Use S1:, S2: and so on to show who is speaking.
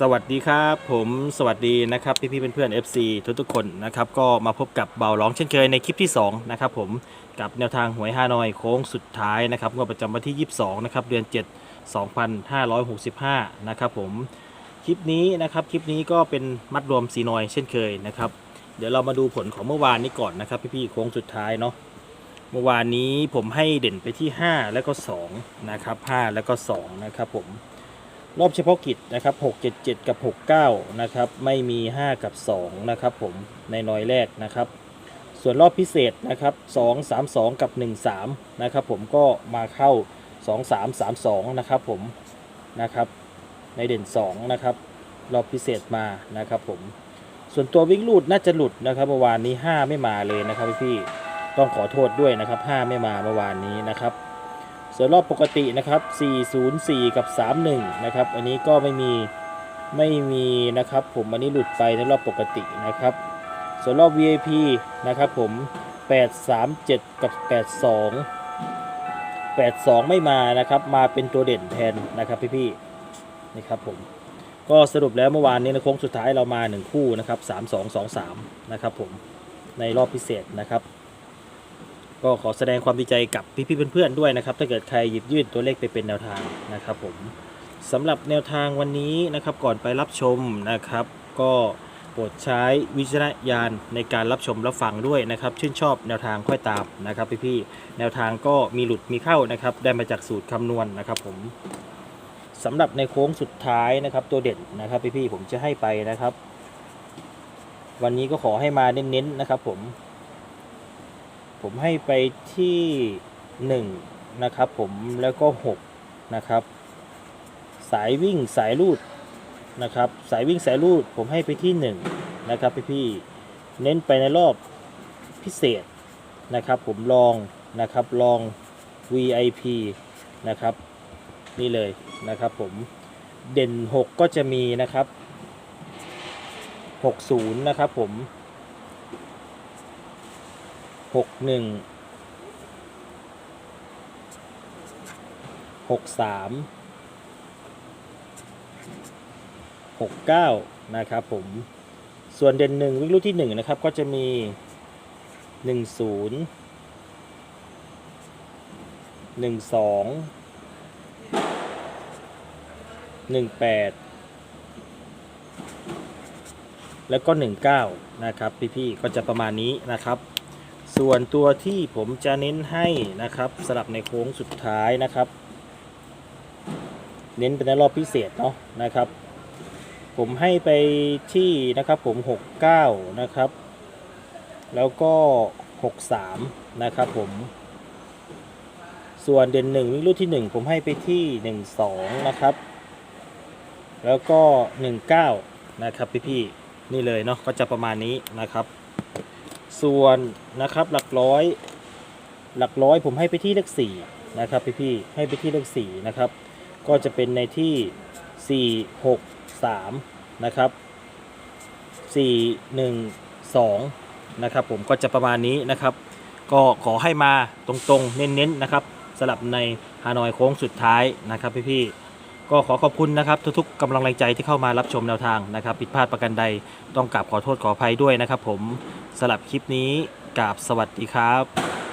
S1: สวัสดีครับผมสวัสดีนะครับพี่พี่ๆเพื่อนๆ FC ทุกทุกๆคนนะครับก็มาพบกับเบาร้องเช่นเคยในคลิปที่2นะครับผมกับแนวทางหวยฮานอยโค้งสุดท้ายนะครับงวดประจำวันที่ 22นะครับเดือน 7 2565นะครับผมคลิปนี้นะครับคลิปนี้ก็เป็นมัดรวมสีนอยเช่นเคยนะครับเดี๋ยวเรามาดูผลของเมื่อวานนี้ก่อนนะครับพี่พี่ๆโค้งสุดท้ายเนาะเมื่อวานนี้ผมให้เด่นไปที่ 5 แล้วก็2นะครับ5แล้วก็2นะครับผม รอบเฉพาะกิจนะครับ677 กับ 69 นะครับ ไม่มี 5 กับ 2 นะครับผมในน้อยแรกนะครับ ส่วนรอบพิเศษนะครับ2 3 2 กับ 1 3 นะครับผมก็มาเข้า 2 3 3 2 นะครับผมนะครับ ในเด่น 2 นะครับ รอบพิเศษมานะครับผมส่วนตัววิ่งลูดน่าจะหลุดนะครับเมื่อวานนี้ 5 ไม่มาเลยนะครับพี่ต้องขอโทษด้วยนะครับ 5 ไม่มาเมื่อวานนี้นะครับ ส่วนรอบปกตินะครับ 404 กับ 31 นะครับ อันนี้ก็ไม่มีไม่มีนะครับ ผมอันนี้หลุดไปในรอบปกตินะครับ ส่วนรอบ VIP นะครับผม 837 กับ 82 82 ไม่มานะครับ มาเป็นตัวเด่นแทนนะครับพี่ๆนี่ครับผมก็สรุปแล้วเมื่อวานนี้ในโค้งสุดท้ายเรามา 1 คู่นะครับ 3223 นะครับผมในรอบพิเศษนะครับ ก็ขอแสดงความดีใจกับพี่ๆเพื่อนๆด้วยนะครับ ถ้าเกิดใครหยิบยื่นตัวเลขไปเป็นแนวทางนะครับผมสำหรับแนวทางวันนี้นะครับก่อนไปรับชมนะครับ ก็โปรดใช้วิจารณญาณในการรับชมรับฟังด้วยนะครับ ชื่นชอบแนวทางค่อยตามนะครับพี่ๆแนวทางก็มีหลุดมีเข้านะครับ ได้มาจากสูตรคำนวณนะครับผมสำหรับในโค้งสุดท้ายนะครับตัวเด่นนะครับพี่ๆผมจะให้ไปนะครับ วันนี้ก็ขอให้มาเน้นๆนะครับผม ผมให้ไปที่ 1 นะครับผมแล้วก็ 6 นะครับ สายวิ่งสายลูดนะครับ สายวิ่งสายลูดผมให้ไปที่ 1 นะครับพี่ๆเน้นไปในรอบพิเศษนะครับ ผมลองนะครับลอง VIP นะครับ นี่เลยนะครับผมเด่น 6 ก็จะมีนะครับ 60 นะครับผม หกหนึ่งหกสามหกเก้านะครับผมส่วนเด่นหนึ่งวิ่งลูกที่หนึ่งนะครับก็จะมีหนึ่งศูนย์หนึ่งสองหนึ่งแปดแล้วก็หนึ่งเก้านะครับ พี่ ๆ ก็จะประมาณนี้นะครับ ส่วนตัวที่ผมจะเน้นให้นะครับสำหรับในโค้งสุดท้ายนะครับ เน้นเป็นในรอบพิเศษเนาะนะครับ ผมให้ไปที่นะครับผม 69 นะครับ แล้วก็ 63 นะครับผม ส่วนเด่นหนึ่งวิ่งลูกที่ 1 ผมให้ไปที่ 12 นะครับ แล้วก็ 19 นะครับพี่ๆนี่เลยเนาะก็จะประมาณนี้นะครับ ส่วนนะครับหลักร้อย หลักร้อยผมให้ไปที่เลขสี่นะครับพี่พี่ให้ไปที่เลขสี่นะครับ ก็จะเป็นในที่สี่หกสามนะครับสี่หนึ่งสองนะครับผมก็จะประมาณนี้นะครับ ก็ขอให้มาตรงๆ เน้นๆนะครับสลับในฮานอยโค้งสุดท้ายนะครับพี่พี่ๆก็ขอขอบคุณนะครับทุกๆกำลังแรงใจที่เข้ามารับชมแนวทางนะครับ ผิดพลาดประกันใดต้องกราบขอโทษขออภัยด้วยนะครับผม สำหรับคลิปนี้กราบสวัสดีครับ